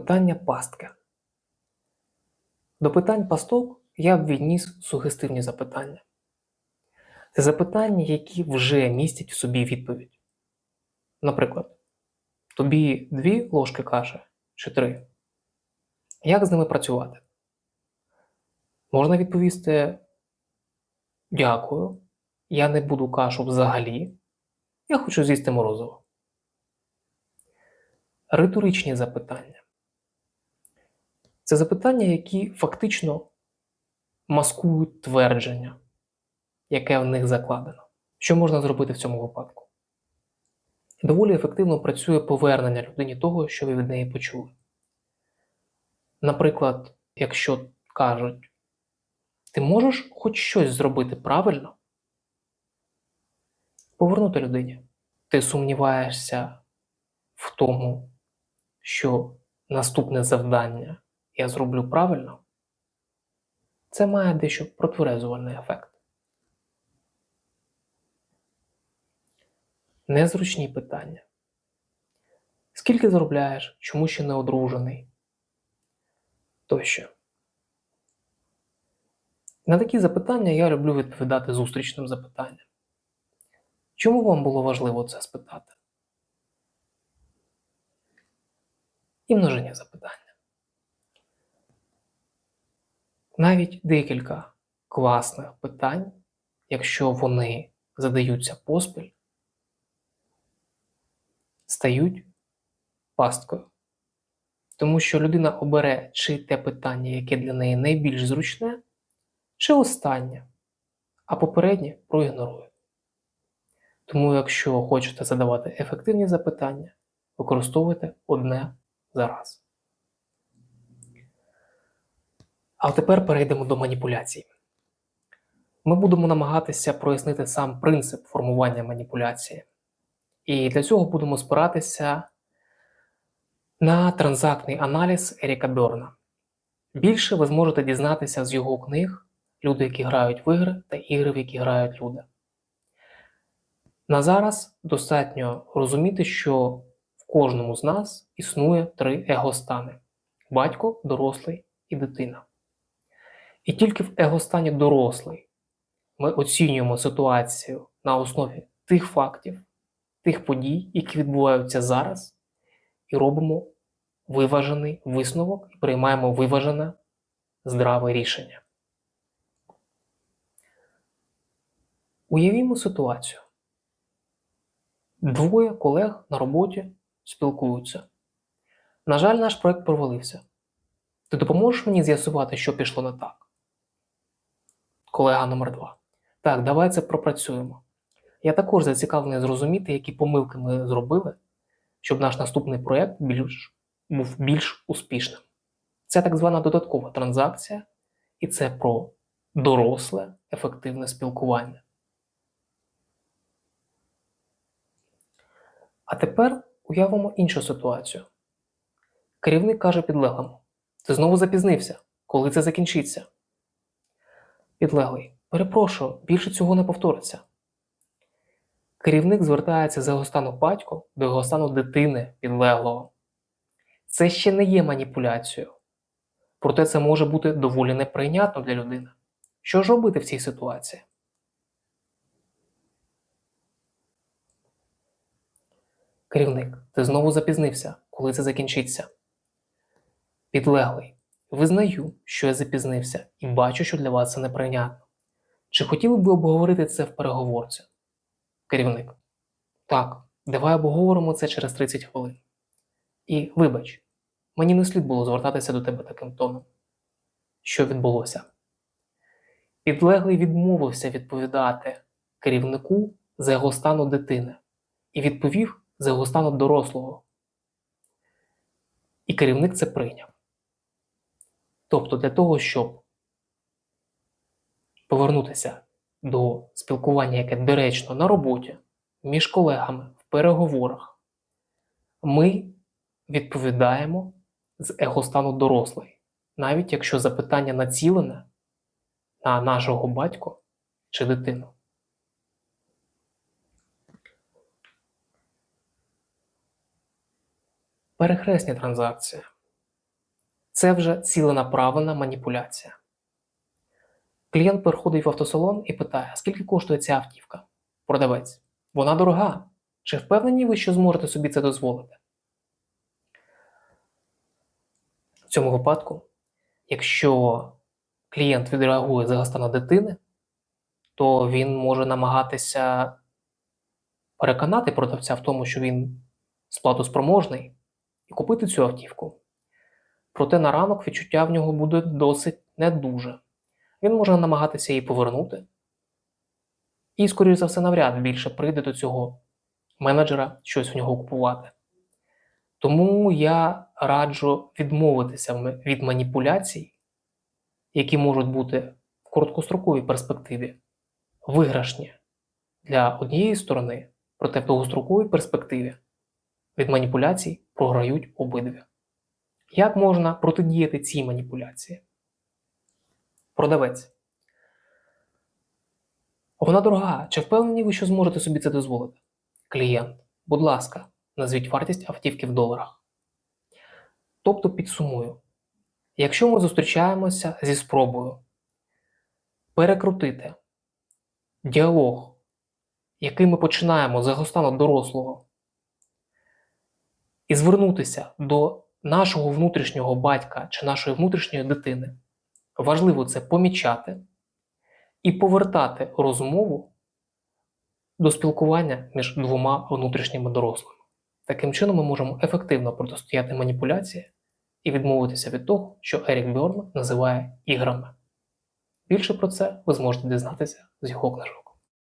Питання пастки. До питань пасток я б відніс сугестивні запитання. Це запитання, які вже містять в собі відповідь. Наприклад, тобі дві ложки каші чи три. Як з ними працювати? Можна відповісти: Дякую, я не буду кашу взагалі. Я хочу з'їсти морозиво. Риторичні запитання. Це запитання, які фактично маскують твердження, яке в них закладено. Що можна зробити в цьому випадку? Доволі ефективно працює повернення людині того, що ви від неї почули. Наприклад, якщо кажуть, ти можеш хоч щось зробити правильно, повернути людині. Ти сумніваєшся в тому, що наступне завдання я зроблю правильно, це має дещо протверезувальний ефект. Незручні питання. Скільки заробляєш, чому ще не одружений? Тощо. На такі запитання я люблю відповідати зустрічним запитанням. Чому вам було важливо це спитати? І множення запитання. Навіть декілька класних питань, якщо вони задаються поспіль, стають пасткою. Тому що людина обере чи те питання, яке для неї найбільш зручне, чи останнє, а попереднє проігнорує. Тому, якщо хочете задавати ефективні запитання, використовуйте одне за раз. А тепер перейдемо до маніпуляцій. Ми будемо намагатися прояснити сам принцип формування маніпуляції. І для цього будемо спиратися на транзактний аналіз Еріка Берна. Більше ви зможете дізнатися з його книг Люди, які грають в ігри та ігри, в які грають люди. На зараз достатньо розуміти, що в кожному з нас існує три егостани: батько, дорослий і дитина. І тільки в егостані дорослий ми оцінюємо ситуацію на основі тих фактів, тих подій, які відбуваються зараз, і робимо виважений висновок і приймаємо виважене здраве рішення. Уявімо ситуацію. Двоє колег на роботі спілкуються. На жаль, наш проект провалився. Ти допоможеш мені з'ясувати, що пішло не так? Колега номер 2 Так, давай це пропрацюємо. Я також зацікавлений зрозуміти, які помилки ми зробили, щоб наш наступний проєкт більш, був більш успішним. Це так звана додаткова транзакція, і це про доросле ефективне спілкування. А тепер уявимо іншу ситуацію. Керівник каже підлеглому: Ти знову запізнився, коли це закінчиться. Підлеглий, перепрошую, більше цього не повториться. Керівник звертається з його стану батько до його стану дитини підлеглого. Це ще не є маніпуляцією. Проте це може бути доволі неприйнятно для людини. Що ж робити в цій ситуації? Керівник, ти знову запізнився, коли це закінчиться. Підлеглий. Визнаю, що я запізнився, і бачу, що для вас це неприйнятно. Чи хотіли б ви обговорити це в переговорці? Керівник. Так, давай обговоримо це через 30 хвилин. І вибач, мені не слід було звертатися до тебе таким тоном. Що відбулося? Підлеглий відмовився відповідати керівнику за його стану дитини і відповів за його стану дорослого. І керівник це прийняв. Тобто для того, щоб повернутися до спілкування, яке доречно на роботі, між колегами, в переговорах, ми відповідаємо з егостану дорослий, навіть якщо запитання націлене на нашого батька чи дитину. Перехресні транзакції. Це вже ціленаправлена маніпуляція. Клієнт приходить в автосалон і питає, скільки коштує ця автівка? Продавець. Вона дорога. Чи впевнені ви, що зможете собі це дозволити? В цьому випадку, якщо клієнт відреагує за стану дитини, то він може намагатися переконати продавця в тому, що він сплатоспроможний, і купити цю автівку. Проте на ранок відчуття в нього буде досить не дуже. Він може намагатися її повернути. І, скоріш за все, навряд більше прийде до цього менеджера щось в нього купувати. Тому я раджу відмовитися від маніпуляцій, які можуть бути в короткостроковій перспективі виграшні для однієї сторони, проте в довгостроковій перспективі від маніпуляцій програють обидві. Як можна протидіяти цій маніпуляції? Продавець. Вона дорога. Чи впевнені ви, що зможете собі це дозволити? Клієнт. Будь ласка, назвіть вартість автівки в доларах. Тобто підсумую. Якщо ми зустрічаємося зі спробою перекрутити діалог, який ми починаємо з стану дорослого, і звернутися до нашого внутрішнього батька чи нашої внутрішньої дитини, важливо це помічати і повертати розмову до спілкування між двома внутрішніми дорослими. Таким чином ми можемо ефективно протистояти маніпуляції і відмовитися від того, що Ерік Бьорн називає іграми. Більше про це ви зможете дізнатися з його книжок.